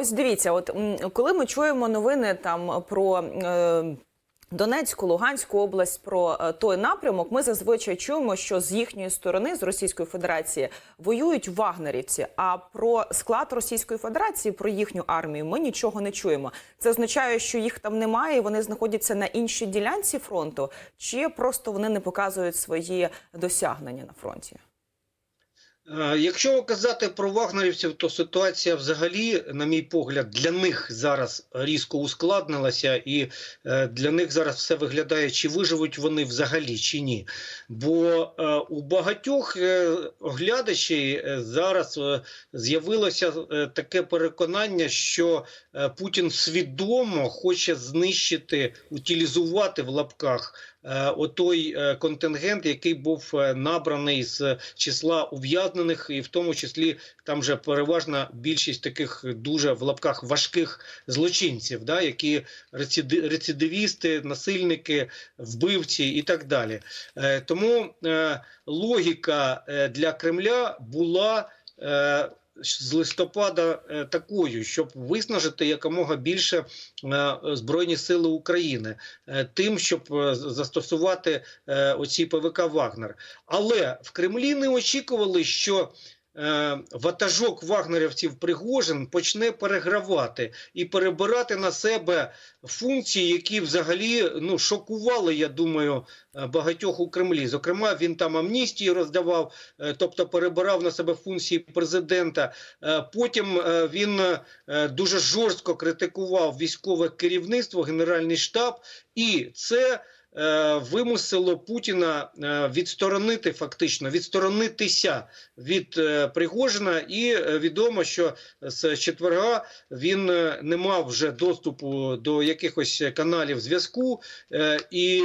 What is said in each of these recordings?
ось дивіться, от коли ми чуємо новини там про. Е, Донецьку, Луганську область про е, той напрямок. Ми зазвичай чуємо, що з їхньої сторони, з Російської Федерації, воюють вагнерівці. А про склад Російської Федерації, про їхню армію, ми нічого не чуємо. Це означає, що їх там немає, і вони знаходяться на іншій ділянці фронту, чи просто вони не показують свої досягнення на фронті. Е, Якщо казати про вагнерівців, то ситуація взагалі, на мій погляд, для них зараз різко ускладнилася, і е, для них зараз все виглядає, чи виживуть вони взагалі, чи ні. Бо е, у багатьох оглядачів зараз з'явилося таке переконання, що Путін свідомо хоче знищити, утилізувати в лапках отой е, контингент, який був е, набраний з числа ув'язнених, і в тому числі там же переважна більшість таких дуже в лапках важких злочинців, да, які рецидивісти, насильники, вбивці і так далі. Е, Тому е, логіка е, для Кремля була. З листопада е, такою, щоб виснажити якомога більше е, збройні сили України, е, тим, щоб застосувати оці ПВК Вагнер. Але в Кремлі не очікували, що ватажок вагнерівців Пригожин почне перегравати і перебирати на себе функції, які взагалі ну шокували, я думаю, е, багатьох у Кремлі. Зокрема, він там амністії роздавав, е, тобто перебирав на себе функції президента. Е, Потім е, він е, дуже жорстко критикував військове керівництво, генеральний штаб, і це. Е, Вимусило Путіна е, відсторонити фактично відсторонитися від е, Пригожина, і відомо, що з четверга він не мав вже доступу до якихось каналів зв'язку, і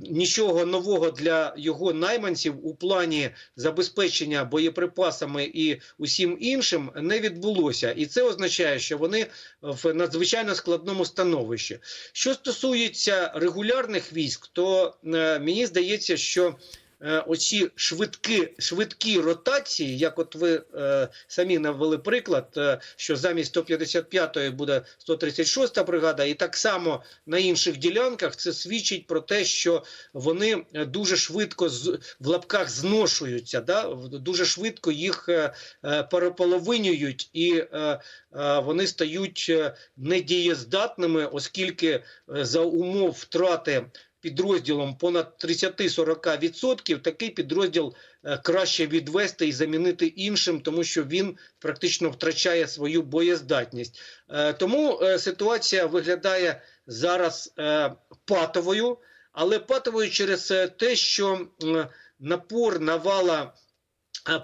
нічого нового для його найманців у плані забезпечення боєприпасами і усім іншим не відбулося. І це означає, що вони в надзвичайно складному становищі. Що стосується регулярних військ, то е, мені здається, що е, оці швидкі, швидкі ротації, як от ви е, самі навели приклад, е, що замість 155-ї буде 136-та бригада, і так само на інших ділянках це свідчить про те, що вони е, дуже швидко з, в лапках зношуються, да? дуже швидко їх е, е, переполовинюють і е, е, вони стають недієздатними, оскільки е, за умов втрати підрозділом понад 30-40%, такий підрозділ е, краще відвести і замінити іншим, тому що він практично втрачає свою боєздатність. Е, Тому е, ситуація виглядає зараз патовою, але патовою через те, що напор навала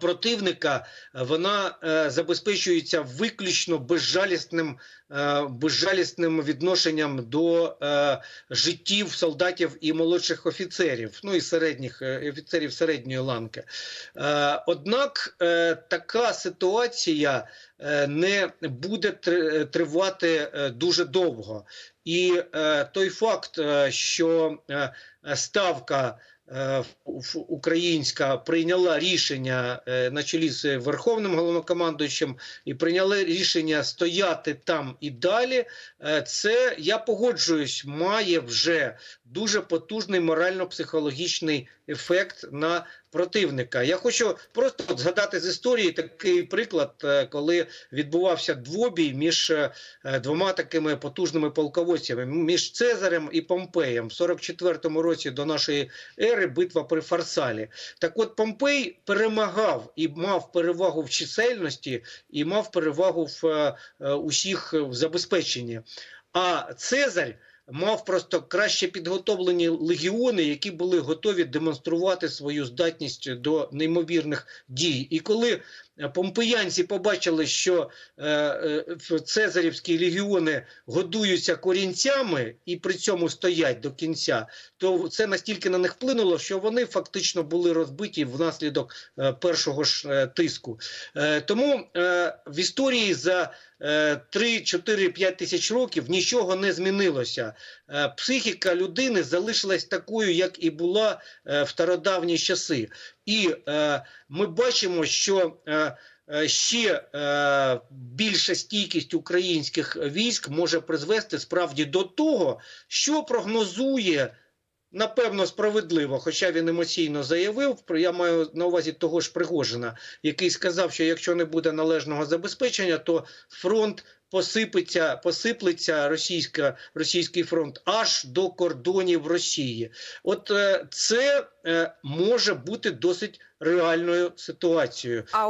противника е, вона е, забезпечується виключно безжалісним, е, безжалісним відношенням до е, життів солдатів і молодших офіцерів, ну і середніх е, офіцерів середньої ланки. Е, однак е, така ситуація е, не буде тривати е, дуже довго. І е, той факт, е, що е, ставка е, українська прийняла рішення е, на чолі з Верховним головнокомандуючим і прийняли рішення стояти там і далі. е, Це я погоджуюсь, має вже дуже потужний морально-психологічний ефект на противника. Я хочу просто згадати з історії такий приклад, е, коли відбувався двобій між е, двома такими потужними полководцями між Цезарем і Помпеєм в 44-му році до нашої ери битва при Фарсалі. Так от Помпей перемагав і мав перевагу в чисельності, і мав перевагу в е, усіх в забезпеченні. А Цезарь мав просто краще підготовлені легіони, які були готові демонструвати свою здатність до неймовірних дій. І коли е, помпеянці побачили, що е, е, Цезарівські легіони годуються корінцями і при цьому стоять до кінця, то це настільки на них вплинуло, що вони фактично були розбиті внаслідок першого ж тиску. Тому в історії за е, 3, 4, 5 тисяч років нічого не змінилося. Е, Психіка людини залишилась такою, як і була е, в стародавні часи. І е, ми бачимо, що ще більша стійкість українських військ може призвести справді до того, що прогнозує. Напевно, справедливо, хоча він емоційно заявив. Я маю на увазі того ж Пригожина, який сказав, що якщо не буде належного забезпечення, то фронт посипеться, посиплеться російська, російський фронт аж до кордонів Росії. От е, це е, може бути досить реальною ситуацією.